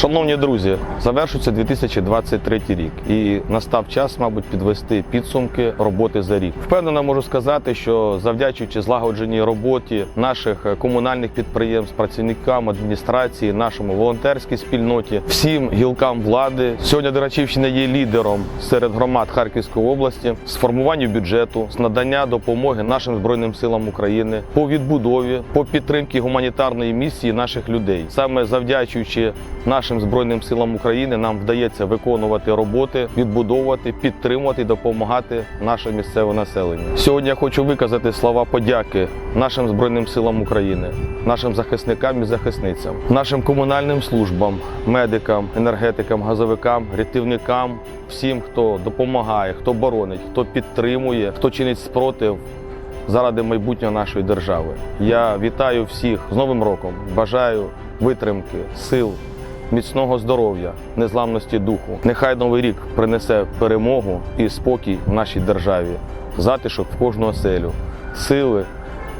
Шановні друзі, завершується 2023 рік, і настав час, мабуть, підвести підсумки роботи за рік. Впевнено можу сказати, що завдячуючи злагодженій роботі наших е, комунальних підприємств, працівникам адміністрації, нашому волонтерській спільноті, всім гілкам влади, сьогодні Дерачівщина є лідером серед громад Харківської області з формуванню бюджету, з надання допомоги нашим збройним силам України по відбудові, по підтримці гуманітарної місії наших людей. Саме завдячуючи нашим збройним силам України, нам вдається виконувати роботи, відбудовувати, підтримувати допомагати наше місцеве населення. Сьогодні я хочу виказати слова подяки нашим збройним силам України, нашим захисникам і захисницям, нашим комунальним службам, медикам, енергетикам, газовикам, рятівникам, всім, хто допомагає, хто боронить, хто підтримує, хто чинить спротив заради майбутнього нашої держави. Я вітаю всіх з Новим роком. Бажаю витримки, сил, міцного здоров'я, незламності духу. Нехай новий рік принесе перемогу і спокій в нашій державі, затишок в кожну оселю, сили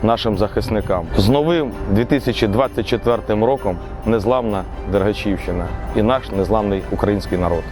нашим захисникам. З новим 2024 роком незламна Дергачівщина і наш незламний український народ.